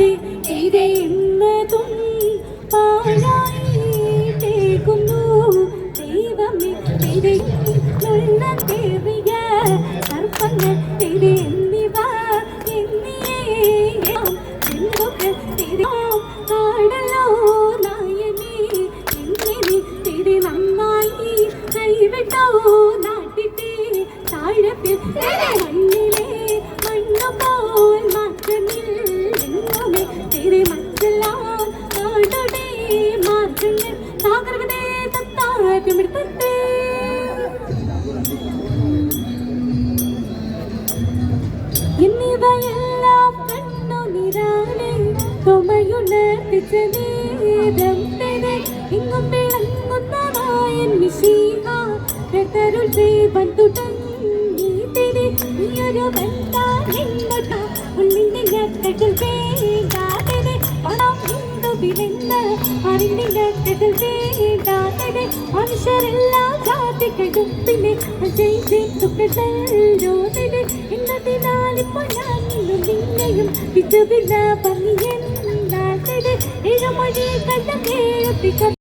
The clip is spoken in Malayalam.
അറിയാതെ ഇത് എന്നതും പാഴായിട്ടേക്കുന്നു ദൈവമേ തിരയുള്ള തേറിയ സർപ്പങ്ങൾ തിരെ എന്നിവ എന്നിയേയാം തിരാം കാടലോ നായനെ. എങ്ങനെ തിരെ നന്നായി കൈവിട്ടോ നാട്ടിത്തെ താഴത്തിൽ തത്താറ്റമെടുത്തേ എന്നിവയെല്ലാം കണ്ണു നിരാലെ തുമയുണർത്തിച്ച നേരം തന്നെ ഇങ്ങും വിളങ്ങുന്ന നായൻ മിശീഹ കരുൾ ജീവൻ തുടങ്ങി തിരി നീയൊരു ബന്ധാൻ നിന്നൊട്ട ഉള്ളിന്റെ ഞെട്ടകൾ വേണ്ടാതെ പണം ഹിന്ദു വിലെന്ന് അറിഞ്ഞ ഞെട്ടകൾ വേണ്ടാതെ മനുഷ്യരെല്ലാം ജാതികളും പിന്നെ ജയിച്ചുക്കളോടെ ഇന്നതിനാലിപ്പോ ഞാൻ നിന്നെയും വിധവില്ല ഭംഗിയെന്നാതെ ഇഴമൊഴി കണ്ടം കേൾപ്പിക്ക